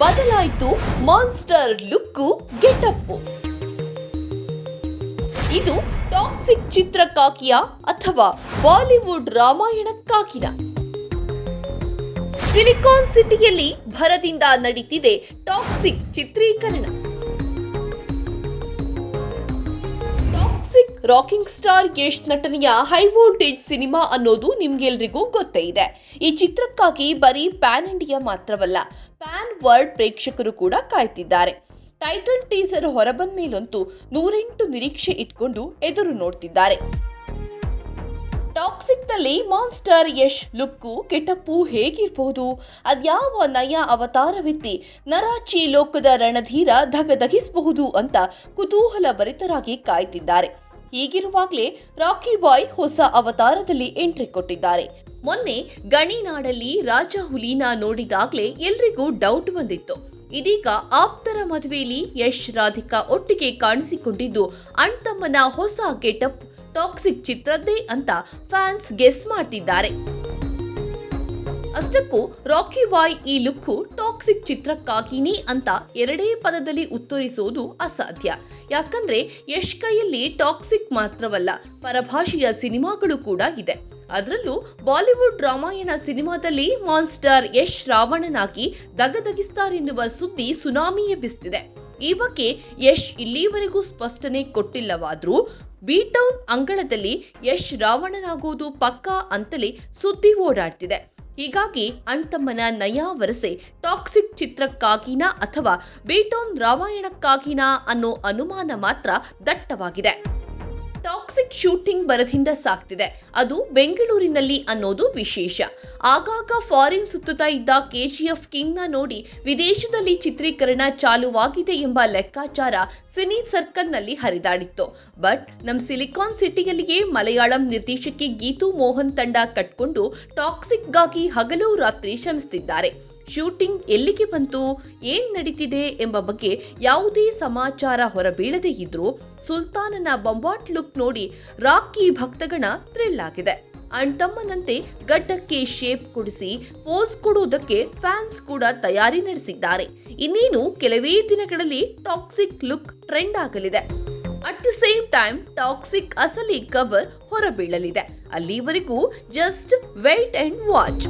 ಬದಲಾಯಿತು monster look getup ಇದು Toxic ಚಿತ್ರಕ್ಕಾಗಿಯ ಅಥವಾ ಬಾಲಿವುಡ್ ರಾಮಾಯಣ ಕಾಕಿನ. ಸಿಲಿಕಾನ್ ಸಿಟಿಯಲ್ಲಿ ಭರದಿಂದ ನಡೀತಿದೆ ಟಾಕ್ಸಿಕ್ ಚಿತ್ರೀಕರಣ. ರಾಕಿಂಗ್ ಸ್ಟಾರ್ ಯಶ್ ನಟನೆಯ ಹೈ ವೋಲ್ಟೇಜ್ ಸಿನಿಮಾ ಅನ್ನೋದು ನಿಮ್ಗೆಲ್ರಿಗೂ ಗೊತ್ತೇ ಇದೆ. ಈ ಚಿತ್ರಕ್ಕಾಗಿ ಬರೀ ಪ್ಯಾನ್ ಇಂಡಿಯಾ ಮಾತ್ರವಲ್ಲ, ಪ್ಯಾನ್ ವರ್ಲ್ಡ್ ಪ್ರೇಕ್ಷಕರು ಕೂಡ ಕಾಯ್ತಿದ್ದಾರೆ. ಟೈಟಲ್ ಟೀಸರ್ ಹೊರಬಂದ ಮೇಲಂತೂ ನೂರೆಂಟು ನಿರೀಕ್ಷೆ ಇಟ್ಕೊಂಡು ಎದುರು ನೋಡ್ತಿದ್ದಾರೆ. ಟಾಕ್ಸಿಕ್ನಲ್ಲಿ ಮಾನ್ಸ್ಟರ್ ಯಶ್ ಲುಕ್ಕು ಕೆಟಪ್ಪು ಹೇಗಿರಬಹುದು ಅದ್ಯಾವ ನಯ ಅವತಾರವಿತ್ತಿ ನರಾಚಿ ಲೋಕದ ರಣಧೀರ ಧಗಧಗಿಸಬಹುದು ಅಂತ ಕುತೂಹಲ ಭರಿತರಾಗಿ ಕಾಯ್ತಿದ್ದಾರೆ. ಹೀಗಿರುವಾಗಲೇ ರಾಕಿ ಬಾಯ್ ಹೊಸ ಅವತಾರದಲ್ಲಿ ಎಂಟ್ರಿ ಕೊಟ್ಟಿದ್ದಾರೆ. ಮೊನ್ನೆ ಗಣಿನಾಡಲ್ಲಿ ರಾಜ ಹುಲಿನ ನೋಡಿದಾಗಲೇ ಎಲ್ರಿಗೂ ಡೌಟ್ ಬಂದಿತ್ತು. ಇದೀಗ ಆಪ್ತರ ಮದುವೆಯಲ್ಲಿ ಯಶ್, ರಾಧಿಕಾ ಒಟ್ಟಿಗೆ ಕಾಣಿಸಿಕೊಂಡಿದ್ದು ಅಣ್ತಮ್ಮನ ಹೊಸ ಗೆಟಪ್, ಟಾಕ್ಸಿಕ್ ಚಿತ್ರದ್ದೇ ಅಂತ ಫ್ಯಾನ್ಸ್ ಗೆಸ್ ಮಾಡ್ತಿದ್ದಾರೆ. ಅಷ್ಟಕ್ಕೂ ರಾಕಿ ಬಾಯ್ ಈ ಲುಕ್ಕು ಟಾಕ್ಸಿಕ್ ಚಿತ್ರಕ್ಕಾಗಿನೇ ಅಂತ ಎರಡೇ ಪದದಲ್ಲಿ ಉತ್ತರಿಸೋದು ಅಸಾಧ್ಯ. ಯಾಕಂದ್ರೆ ಯಶ್ ಕೈಯಲ್ಲಿ ಟಾಕ್ಸಿಕ್ ಮಾತ್ರವಲ್ಲ, ಪರಭಾಷೆಯ ಸಿನಿಮಾಗಳು ಕೂಡ ಇದೆ. ಅದರಲ್ಲೂ ಬಾಲಿವುಡ್ ರಾಮಾಯಣ ಸಿನಿಮಾದಲ್ಲಿ ಮಾನ್ಸ್ಟರ್ ಯಶ್ ರಾವಣನಾಗಿ ದಗದಗಿಸ್ತಾರೆನ್ನುವ ಸುದ್ದಿ ಸುನಾಮಿಯೇ ಬಿಸ್ತಿದೆ. ಈ ಬಗ್ಗೆ ಯಶ್ ಇಲ್ಲಿವರೆಗೂ ಸ್ಪಷ್ಟನೆ ಕೊಟ್ಟಿಲ್ಲವಾದ್ರೂ ಬಿ ಟೌನ್ ಅಂಗಳದಲ್ಲಿ ಯಶ್ ರಾವಣನಾಗೋದು ಪಕ್ಕಾ ಅಂತಲೇ ಸುದ್ದಿ ಓಡಾಡ್ತಿದೆ. ಹೀಗಾಗಿ ಅಣ್ತಮ್ಮನ ನಯಾ ವರಸೆ ಟಾಕ್ಸಿಕ್ ಚಿತ್ರಕ್ಕಾಗಿನಾ ಅಥವಾ ಬೀಟೋನ್ ರಾಮಾಯಣಕ್ಕಾಗಿನಾ ಅನ್ನೋ ಅನುಮಾನ ಮಾತ್ರ ದಟ್ಟವಾಗಿದೆ. ಟಾಕ್ಸಿಕ್ ಶೂಟಿಂಗ್ ಬರದಿಂದ ಸಾಕ್ತಿದೆ. ಅದು ಬೆಂಗಳೂರಿನಲ್ಲಿ ಅನ್ನೋದು ವಿಶೇಷ. ಆಗಾಗ ಫಾರಿನ್ ಸುತ್ತುತ್ತಾ ಇದ್ದ ಕೆಜಿಎಫ್ ಕಿಂಗ್ನ ನೋಡಿ ವಿದೇಶದಲ್ಲಿ ಚಿತ್ರೀಕರಣ ಚಾಲುವಾಗಿದೆ ಎಂಬ ಲೆಕ್ಕಾಚಾರ ಸಿನಿ ಸರ್ಕಲ್ನಲ್ಲಿ ಹರಿದಾಡಿತ್ತು. ಬಟ್ ನಮ್ಮ ಸಿಲಿಕಾನ್ ಸಿಟಿಯಲ್ಲಿಯೇ ಮಲಯಾಳಂ ನಿರ್ದೇಶಕಿ ಗೀತು ಮೋಹನ್ ತಂಡ ಕಟ್ಕೊಂಡು ಟಾಕ್ಸಿಕ್ಗಾಗಿ ಹಗಲು ರಾತ್ರಿ ಶ್ರಮಿಸುತ್ತಿದ್ದಾರೆ ಶೂಟಿಂಗ್ ಎಲ್ಲಿಗೆ ಬಂತು, ಏನ್ ನಡೀತಿದೆ ಎಂಬ ಬಗ್ಗೆ ಯಾವುದೇ ಸಮಾಚಾರ ಹೊರಬೀಳದೇ ಇದ್ರೂ ಸುಲ್ತಾನನ ಬೊಂಬಾಟ್ ಲುಕ್ ನೋಡಿ ರಾಕಿ ಭಕ್ತಗಣ ಥ್ರಿಲ್ ಆಗಿದೆ. ಅಣ್ತಮ್ಮನಂತೆ ಗಡ್ಡಕ್ಕೆ ಶೇಪ್ ಕೊಡಿಸಿ ಪೋಸ್ ಕೊಡುವುದಕ್ಕೆ ಫ್ಯಾನ್ಸ್ ಕೂಡ ತಯಾರಿ ನಡೆಸಿದ್ದಾರೆ. ಇನ್ನೇನು ಕೆಲವೇ ದಿನಗಳಲ್ಲಿ ಟಾಕ್ಸಿಕ್ ಲುಕ್ ಟ್ರೆಂಡ್ ಆಗಲಿದೆ. At the same time Toxic ಅಸಲಿ ಕವರ್ ಹೊರಬೀಳಲಿದೆ. ಅಲ್ಲಿವರೆಗೂ ಜಸ್ಟ್ ವೇಟ್ ಅಂಡ್ ವಾಚ್